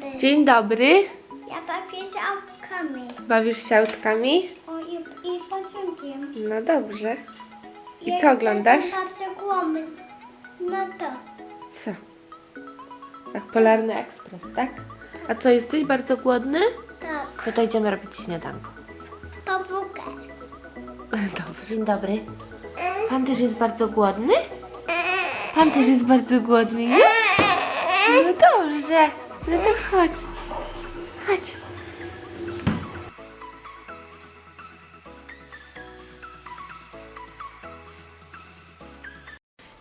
dobry. Dzień dobry. Ja bawię z autkami. Bawisz się autkami? O, i, i pociągiem. No dobrze. I Ja co oglądasz? bardzo głodny. No to. Co? Tak, Polarny Ekspres, tak? A co, jesteś bardzo głodny? Tak. No to idziemy robić śniadanko. Powódkę. Dobrze. Dzień dobry. Pan też jest bardzo głodny? Pan też jest bardzo głodny, jest? No dobrze. No to chodź. Chodź.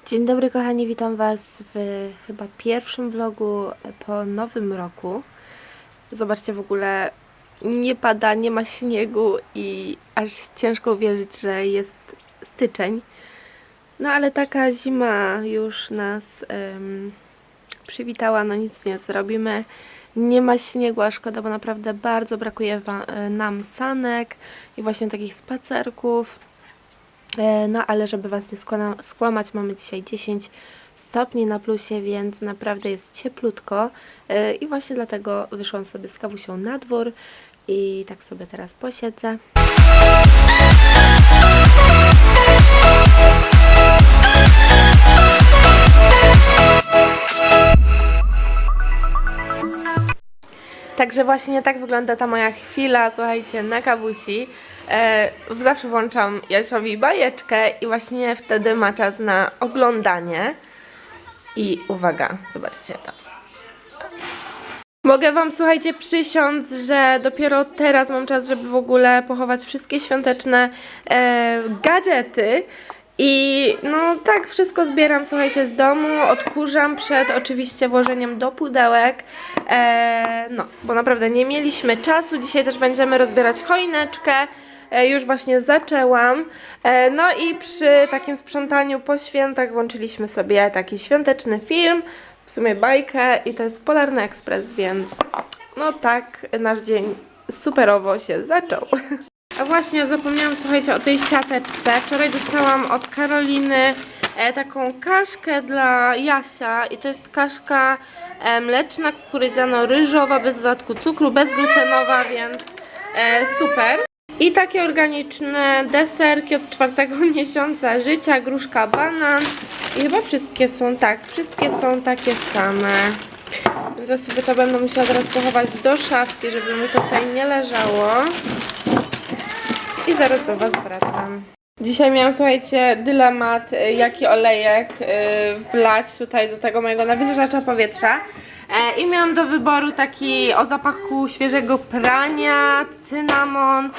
Dzień dobry kochani, witam Was w chyba pierwszym vlogu po nowym roku. Zobaczcie w ogóle, nie pada, nie ma śniegu i aż ciężko uwierzyć, że jest styczeń. No ale taka zima już nas em, przywitała, no nic nie zrobimy. Nie ma śniegu, a szkoda, bo naprawdę bardzo brakuje e, nam sanek i właśnie takich spacerków. E, No ale żeby Was nie skłamać, mamy dzisiaj 10 stopni na plusie, więc naprawdę jest cieplutko E, i właśnie dlatego wyszłam sobie z kawusią na dwór i tak sobie teraz posiedzę. Także właśnie tak wygląda ta moja chwila, słuchajcie, na kawusi. E, zawsze włączam Jasiowi bajeczkę i właśnie wtedy ma czas na oglądanie. I uwaga, zobaczcie to. Mogę Wam, słuchajcie, przysiąc, że dopiero teraz mam czas, żeby w ogóle pochować wszystkie świąteczne e, gadżety. I no tak wszystko zbieram, słuchajcie, z domu, odkurzam przed oczywiście włożeniem do pudełek. E, no, bo naprawdę nie mieliśmy czasu. Dzisiaj też będziemy rozbierać choineczkę. E, już właśnie zaczęłam. E, no i przy takim sprzątaniu po świętach włączyliśmy sobie taki świąteczny film, w sumie bajkę i to jest Polarny Ekspres, więc no tak nasz dzień superowo się zaczął. A właśnie zapomniałam, słuchajcie, o tej siateczce. Wczoraj dostałam od Karoliny e, taką kaszkę dla Jasia i to jest kaszka e, mleczna, kukurydziano-ryżowa, bez dodatku cukru, bezglutenowa, więc e, super. I takie organiczne deserki od czwartego miesiąca życia, gruszka, banan. I chyba wszystkie są tak, wszystkie są takie same. Więc ja sobie to będę musiała teraz pochować do szafki, żeby mi tutaj nie leżało. I zaraz do Was wracam. Dzisiaj miałam, słuchajcie, dylemat, y, jaki olejek y, wlać tutaj do tego mojego nawilżacza powietrza. E, I miałam do wyboru taki o zapachu świeżego prania, cynamon, y,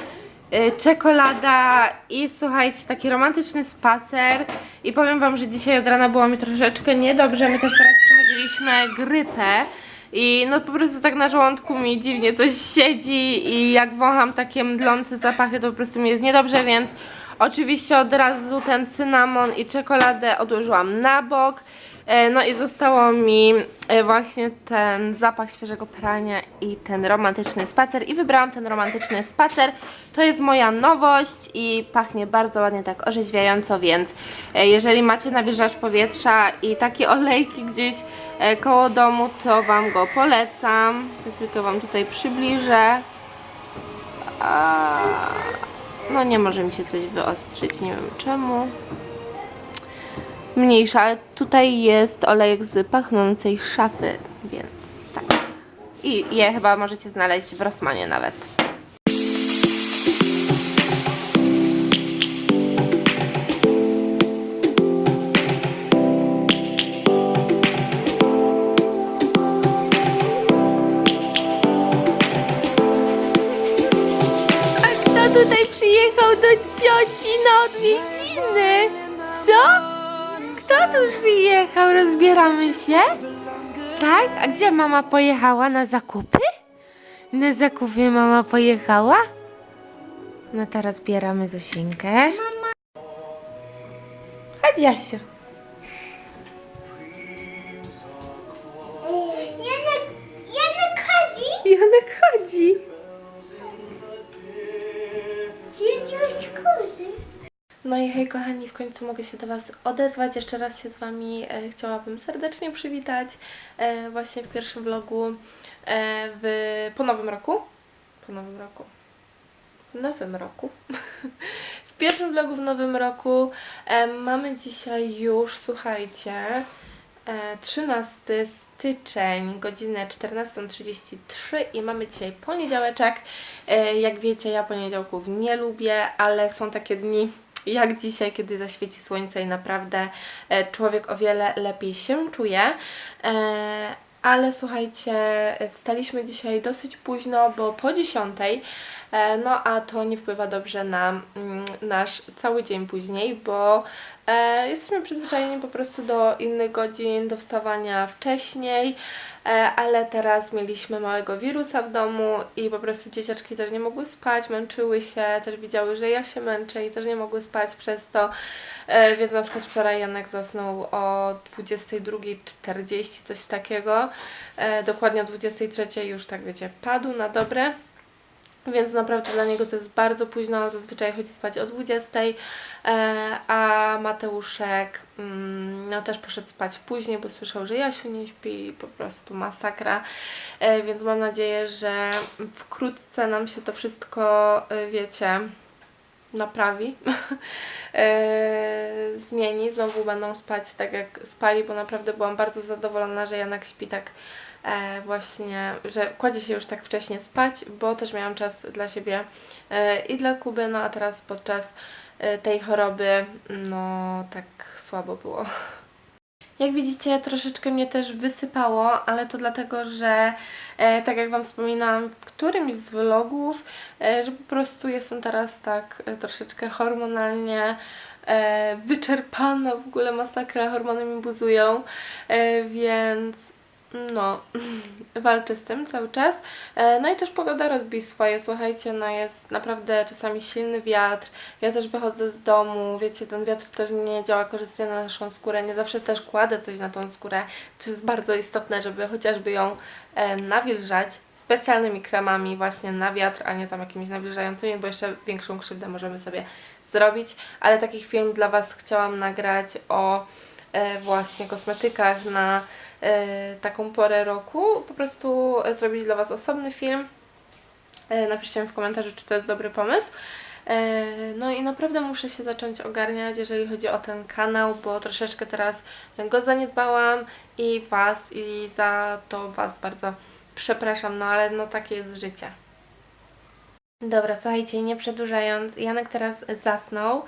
czekolada i słuchajcie, taki romantyczny spacer. I powiem Wam, że dzisiaj od rana było mi troszeczkę niedobrze. My też teraz przechodziliśmy grypę. I no po prostu tak na żołądku mi dziwnie coś siedzi i jak wącham takie mdlące zapachy, to po prostu mi jest niedobrze, więc oczywiście od razu ten cynamon i czekoladę odłożyłam na bok. E, No i zostało mi e, właśnie ten zapach świeżego prania i ten romantyczny spacer i wybrałam ten romantyczny spacer. To jest moja nowość i pachnie bardzo ładnie, tak orzeźwiająco, więc e, jeżeli macie nawilżacz powietrza i takie olejki gdzieś koło domu, to Wam go polecam. Za chwilkę Wam tutaj przybliżę. No nie może mi się coś wyostrzyć, nie wiem czemu mniejsza, ale tutaj jest olejek z pachnącej szafy, więc tak. I je chyba możecie znaleźć w Rossmanie nawet. Rozbieramy się? Tak? A gdzie mama pojechała? Na zakupy? Na zakupy mama pojechała? No to rozbieramy Zosieńkę. Chodź Jasiu. Janek, Janek chodzi. Janek chodzi. No i hej kochani, w końcu mogę się do Was odezwać. Jeszcze raz się z Wami e, chciałabym serdecznie przywitać e, właśnie w pierwszym vlogu e, w, po nowym roku. Po nowym roku. W nowym roku. w pierwszym vlogu w nowym roku mamy dzisiaj już, słuchajcie, e, 13 styczeń, godzinę 14.33 i mamy dzisiaj poniedziałeczek. Jak wiecie, ja poniedziałków nie lubię, ale są takie dni jak dzisiaj, kiedy zaświeci słońce i naprawdę e, człowiek o wiele lepiej się czuje. E, Ale słuchajcie, wstaliśmy dzisiaj dosyć późno, bo po 10. E, No a to nie wpływa dobrze na mm, nasz cały dzień później, bo jesteśmy przyzwyczajeni po prostu do innych godzin, do wstawania wcześniej, ale teraz mieliśmy małego wirusa w domu i po prostu dzieciaczki też nie mogły spać, męczyły się, też widziały, że ja się męczę i też nie mogły spać przez to, e, więc na przykład wczoraj Janek zasnął o 22.40, coś takiego, e, dokładnie o 23.00 już tak wiecie, padł na dobre. Więc naprawdę dla niego to jest bardzo późno, zazwyczaj chodzi spać o 20, e, a Mateuszek mm, no też poszedł spać później, bo słyszał, że Jasiu nie śpi po prostu masakra. E, więc mam nadzieję, że wkrótce nam się to wszystko, e, wiecie, naprawi, zmieni, znowu będą spać tak jak spali, bo naprawdę byłam bardzo zadowolona, że Janek śpi tak e, właśnie, że kładzie się już tak wcześnie spać, bo też miałam czas dla siebie e, i dla Kuby, no a teraz podczas e, tej choroby, no tak słabo było. Jak widzicie, troszeczkę mnie też wysypało, ale to dlatego, że e, tak jak Wam wspominałam w którymś z vlogów, e, że po prostu jestem teraz tak e, troszeczkę hormonalnie e, wyczerpana, w ogóle masakra, hormony mi buzują, e, więc no, walczę z tym cały czas. E, No i też pogoda rozbi swoje, słuchajcie, no jest naprawdę czasami silny wiatr. Ja też wychodzę z domu, wiecie, ten wiatr też nie działa korzystnie na naszą skórę. Nie zawsze też kładę coś na tą skórę, co jest bardzo istotne, żeby chociażby ją e, nawilżać specjalnymi kremami właśnie na wiatr, a nie tam jakimiś nawilżającymi, bo jeszcze większą krzywdę możemy sobie zrobić. Ale taki film dla Was chciałam nagrać o właśnie kosmetykach na e, taką porę roku. Po prostu e, zrobić dla Was osobny film. E, napiszcie mi w komentarzu, czy to jest dobry pomysł. E, No i naprawdę muszę się zacząć ogarniać, jeżeli chodzi o ten kanał, bo troszeczkę teraz go zaniedbałam i Was, i za to Was bardzo przepraszam, no ale no takie jest życie. Dobra, słuchajcie, nie przedłużając, Janek teraz zasnął,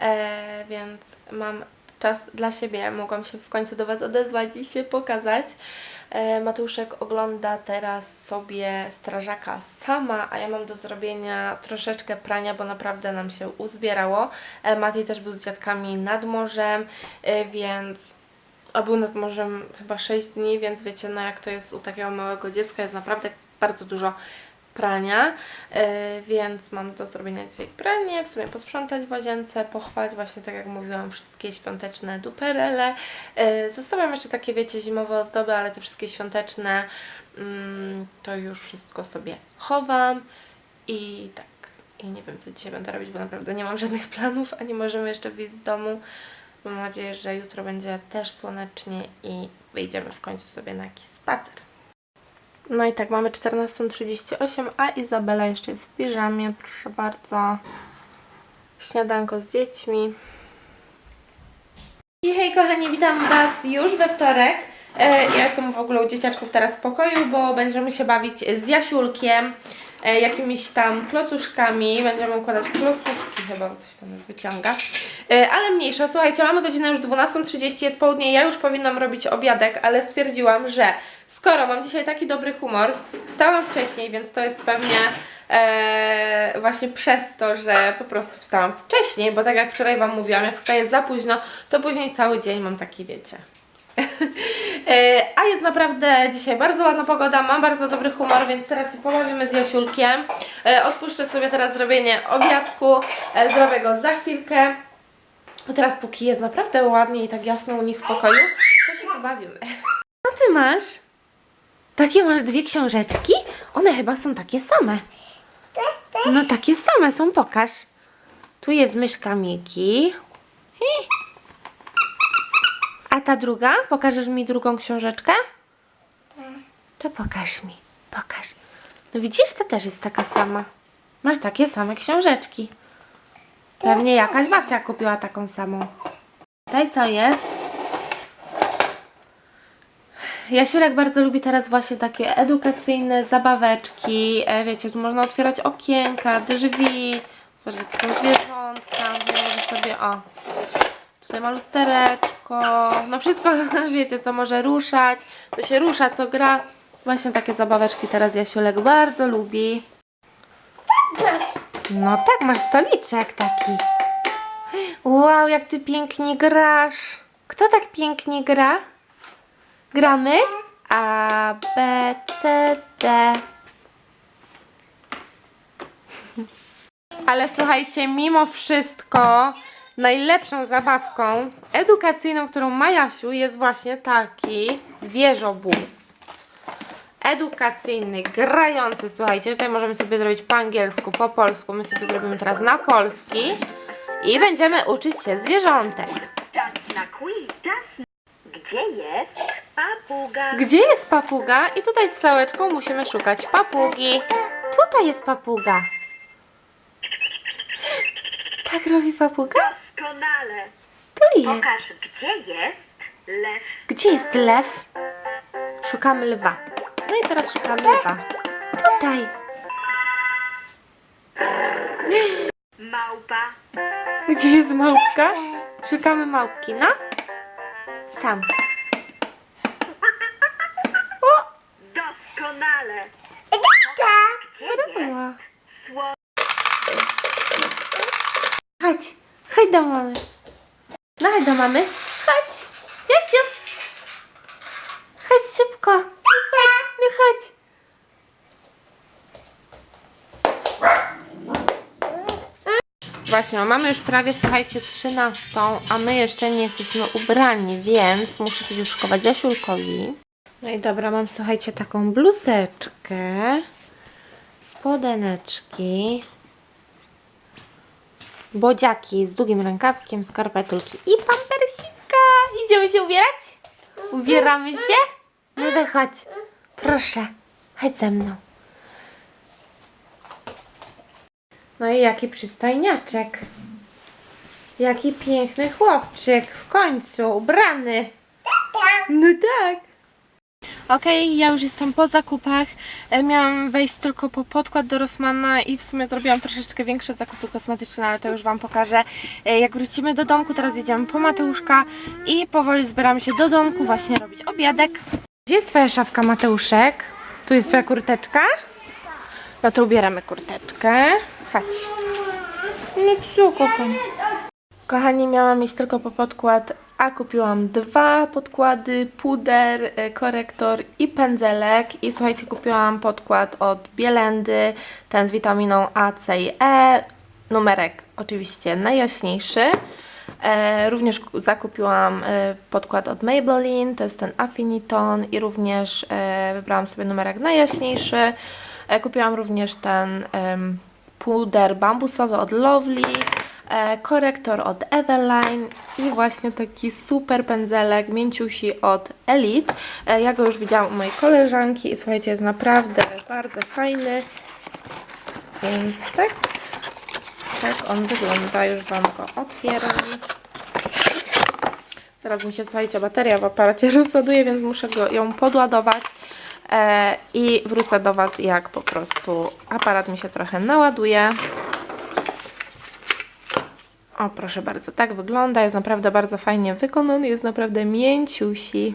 e, więc mam czas dla siebie. Mogłam się w końcu do Was odezwać i się pokazać. E, Mateuszek ogląda teraz sobie strażaka sama, a ja mam do zrobienia troszeczkę prania, bo naprawdę nam się uzbierało. E, Matej też był z dziadkami nad morzem, e, więc a był nad morzem chyba 6 dni, więc wiecie, no jak to jest u takiego małego dziecka, jest naprawdę bardzo dużo prania, e, więc mam do zrobienia dzisiaj pranie, w sumie posprzątać w łazience, pochwać właśnie tak jak mówiłam wszystkie świąteczne duperele. E, Zostawiam jeszcze takie wiecie zimowe ozdoby, ale te wszystkie świąteczne mm, to już wszystko sobie chowam i tak. I nie wiem co dzisiaj będę robić, bo naprawdę nie mam żadnych planów, a nie możemy jeszcze wyjść z domu. Mam nadzieję, że jutro będzie też słonecznie i wyjdziemy w końcu sobie na jakiś spacer. No i tak, mamy 14.38, a Izabela jeszcze jest w piżamie, proszę bardzo. Śniadanko z dziećmi. I hej kochani, witam Was już we wtorek. E, Ja jestem w ogóle u dzieciaczków teraz w pokoju, bo będziemy się bawić z Jasiulkiem, jakimiś tam klocuszkami. Będziemy układać klocuszki chyba, coś tam wyciąga. E, Ale mniejsza, słuchajcie, mamy godzinę już 12.30, jest południe, ja już powinnam robić obiadek, ale stwierdziłam, że skoro mam dzisiaj taki dobry humor, wstałam wcześniej, więc to jest pewnie e, właśnie przez to, że po prostu wstałam wcześniej, bo tak jak wczoraj Wam mówiłam, jak wstaję za późno, to później cały dzień mam taki, wiecie... E, A jest naprawdę dzisiaj bardzo ładna pogoda, mam bardzo dobry humor, więc teraz się pobawimy z Jasiulkiem. E, Odpuszczę sobie teraz zrobienie obiadku, e, zrobię go za chwilkę. Teraz póki jest naprawdę ładnie i tak jasno u nich w pokoju, to się pobawimy. Co ty masz? Takie masz dwie książeczki? One chyba są takie same. No takie same są, pokaż. Tu jest myszka Miki. A ta druga? Pokażesz mi drugą książeczkę? To pokaż mi. Pokaż. No widzisz, to też jest taka sama. Masz takie same książeczki. Pewnie jakaś babcia kupiła taką samą. Tutaj co jest? Jasiurek bardzo lubi teraz właśnie takie edukacyjne zabaweczki. E, wiecie, tu można otwierać okienka, drzwi. Zobaczcie, tu są zwierzątka. Może sobie, o. Tutaj ma lustereczko. No wszystko, wiecie, co może ruszać. To się rusza, co gra. Właśnie takie zabaweczki teraz Jasiulek bardzo lubi. No tak, masz stoliczek taki. Wow, jak ty pięknie grasz. Kto tak pięknie gra? Gramy? A, B, C, D. Ale słuchajcie, mimo wszystko najlepszą zabawką edukacyjną, którą ma Jasiu jest właśnie taki zwierzobóz. Edukacyjny, grający, słuchajcie, tutaj możemy sobie zrobić po angielsku, po polsku, my sobie zrobimy teraz na polski i będziemy uczyć się zwierzątek. Czas na quiz, czas. Gdzie jest papuga? Gdzie jest papuga? I tutaj strzałeczką musimy szukać papugi. Tutaj jest papuga. Tak robi papuga? Doskonale. Tu jest. Pokaż, gdzie jest lew. Gdzie jest lew? Szukamy lwa. No i teraz szukamy lwa. Tutaj. Małpa. Gdzie jest małpka? Szukamy małpki. No. Sam. O! Doskonale. Gdzie jest Była. sło... Chodź. Chodź do mamy. No chodź do mamy. Chodź. Jasiu. Chodź szybko. Chodź. No chodź. Właśnie, mamy już prawie, słuchajcie, 13, a my jeszcze nie jesteśmy ubrani, więc muszę coś już szykować Jasiulkowi. No i dobra, mam, słuchajcie, taką bluzeczkę, spodeneczki, bodziaki z długim rękawkiem, skarpetulki i pampersika. Idziemy się ubierać? Ubieramy się? No to chodź. Proszę, chodź ze mną. No i jaki przystojniaczek. Jaki piękny chłopczyk. W końcu ubrany. No tak. Okej, ja już jestem po zakupach. E, Miałam wejść tylko po podkład do Rossmana i w sumie zrobiłam troszeczkę większe zakupy kosmetyczne, ale to już Wam pokażę. E, Jak wrócimy do domku, teraz jedziemy po Mateuszka i powoli zbieramy się do domku właśnie robić obiadek. Gdzie jest Twoja szafka, Mateuszek? Tu jest Twoja kurteczka? No to ubieramy kurteczkę. Chodź. No co, kochani? Kochani, miałam mieć tylko po podkład, a kupiłam dwa podkłady, puder, e, korektor i pędzelek. I słuchajcie, kupiłam podkład od Bielendy, ten z witaminą A, C i E. Numerek oczywiście najjaśniejszy. E, również ku- zakupiłam e, podkład od Maybelline, to jest ten Affiniton i również wybrałam sobie numerek najjaśniejszy. Kupiłam również ten puder bambusowy od Lovely, korektor od Eveline i właśnie taki super pędzelek mięciusi od Elite. E, ja go już widziałam u mojej koleżanki i słuchajcie, jest naprawdę bardzo fajny. Więc tak, tak on wygląda. Już Wam go otwieram. Zaraz mi się, słuchajcie, bateria w aparacie rozładuje, więc muszę go, ją podładować. E, I wrócę do Was, jak po prostu aparat mi się trochę naładuje. O, proszę bardzo, tak wygląda. Jest naprawdę bardzo fajnie wykonany. Jest naprawdę mięciusi.